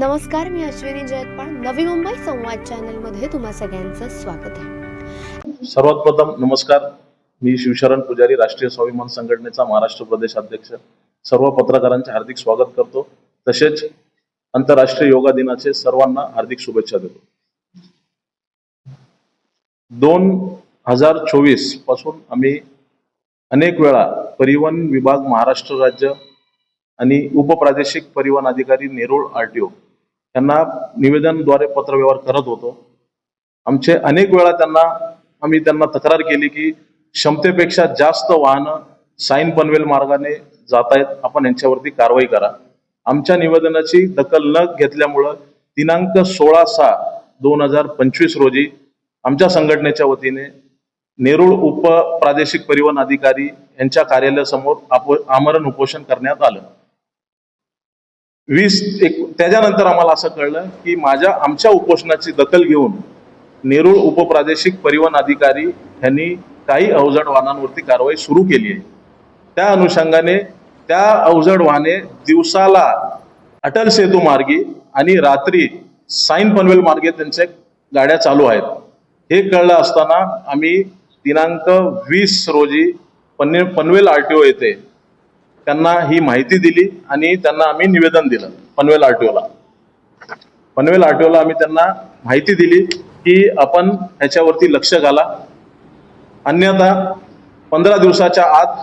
नमस्कार मी अश्विनी जयतपाळ. नवी मुंबई संवाद चॅनलमध्ये तुम्हा सगळ्यांचं स्वागत आहे. सर्वात प्रथम नमस्कार. मी शिवशरण पुजारी राष्ट्रीय स्वाभिमान संघटनेचा महाराष्ट्र प्रदेश अध्यक्ष. सर्व पत्रकारांचे हार्दिक स्वागत करतो. तसेच आंतरराष्ट्रीय योगा दिनाचे सर्वांना हार्दिक शुभेच्छा देतो. दोन हजार चोवीसपासून आम्ही अनेक वेळा परिवहन विभाग महाराष्ट्र राज्य आणि उपप्रादेशिक परिवहन अधिकारी नेरूळ आरटीओ त्यांना निवेदनद्वारे पत्रव्यवहार करत होतो. आमचे अनेक वेळा त्यांना आम्ही त्यांना तक्रार केली की क्षमतेपेक्षा जास्त वाहनं साईन पनवेल मार्गाने जात आहेत आपण यांच्यावरती कारवाई करा. आमच्या निवेदनाची दखल न घेतल्यामुळं दिनांक सोळा सहा दोन हजार पंचवीस रोजी आमच्या संघटनेच्या वतीने नेरूळ उप प्रादेशिक परिवहन अधिकारी यांच्या कार्यालयासमोर आप आमरण उपोषण करण्यात आलं. वीस एक त्याच्यानंतर आम्हाला असं कळलं की माझ्या आमच्या उपोषणाची दखल घेऊन नेरूळ उपप्रादेशिक परिवहन अधिकारी यांनी काही अवजड वाहनांवरती कारवाई सुरू केली आहे. त्या अनुषंगाने त्या अवजड वाहने दिवसाला अटल सेतू मार्गे आणि रात्री साईन पनवेल मार्गे त्यांच्या गाड्या चालू आहेत. हे कळलं असताना आम्ही दिनांक वीस रोजी पन्ने पनवेल आर टी ओ येथे त्यांना ही माहिती दिली आणि त्यांना आम्ही निवेदन दिलं Panvel R T Panvel R T आम्ही त्यांना माहिती दिली की आपण ह्याच्यावरती लक्ष घाला. अन्यथा पंधरा दिवसाच्या आत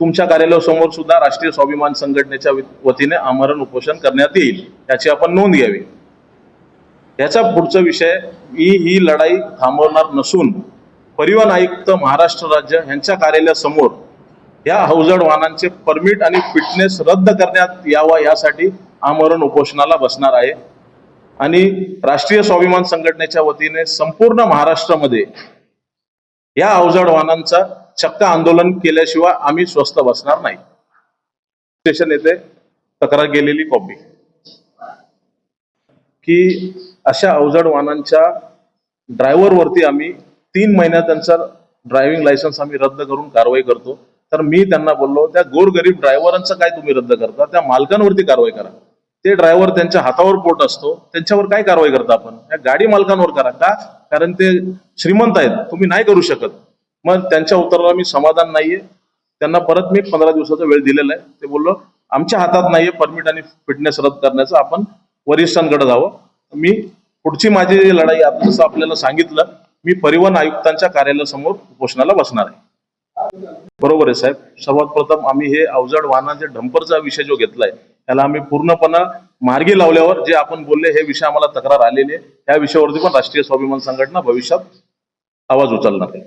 तुमच्या कार्यालयासमोर सुद्धा राष्ट्रीय स्वाभिमान संघटनेच्या वतीने आमरण उपोषण करण्यात येईल याची आपण नोंद घ्यावी. याचा पुढचा विषय मी ही लढाई थांबवणार नसून परिवहन आयुक्त महाराष्ट्र राज्य यांच्या कार्यालयासमोर या अवजड वाहनांचे परमिट आणि फिटनेस रद्द करण्यात यावा यासाठी आमरण उपोषणाला बसणार आहे. आणि राष्ट्रीय स्वाभिमान संघटनेच्या वतीने संपूर्ण महाराष्ट्रामध्ये या अवजड वाहनांचा चक्क आंदोलन केल्याशिवाय आम्ही स्वस्त बसणार नाही. स्टेशन येथे तक्रार केलेली कॉपी की अशा अवजड वाहनांच्या ड्रायव्हरवरती आम्ही तीन महिन्यात त्यांचा ड्रायव्हिंग लायसन्स आम्ही रद्द करून कारवाई करतो. तर मी त्यांना बोललो त्या गोरगरीब ड्रायव्हरांचं काय तुम्ही रद्द करता? त्या मालकांवरती कारवाई करा. ते ड्रायव्हर त्यांच्या हातावर पोट असतो त्यांच्यावर काय कारवाई करता आपण? या गाडी मालकांवर करा का? कारण ते श्रीमंत आहेत तुम्ही नाही करू शकत. मग त्यांच्या उत्तराला मी समाधान नाहीये. त्यांना परत मी पंधरा दिवसाचा वेळ दिलेला आहे. ते बोललो आमच्या हातात नाहीये परमिट आणि फिटनेस रद्द करण्याचं आपण वरिष्ठांकडे जावं. मी पुढची माझी लढाई आता जसं आपल्याला सांगितलं मी परिवहन आयुक्तांच्या कार्यालयासमोर उपोषणाला बसणार आहे. बरोबर आहे साहेब. सर्वात प्रथम आम्ही हे अवजड वाहनाचे डंपरचा विषय जो घेतलाय त्याला आम्ही पूर्णपणे मार्गी लावल्यावर जे आपण बोलले हे विषय आम्हाला तक्रार आलेली आहे. त्या विषयावरती पण राष्ट्रीय स्वाभिमान संघटना भविष्यात आवाज उचलणार आहे.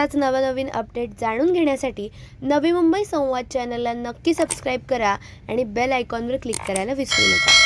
अशाच नवनवीन अपडेट जाणून घेण्यासाठी नवी मुंबई संवाद चॅनलला नक्की सबस्क्राईब करा आणि बेल आयकॉनवर क्लिक करायला विसरू नका.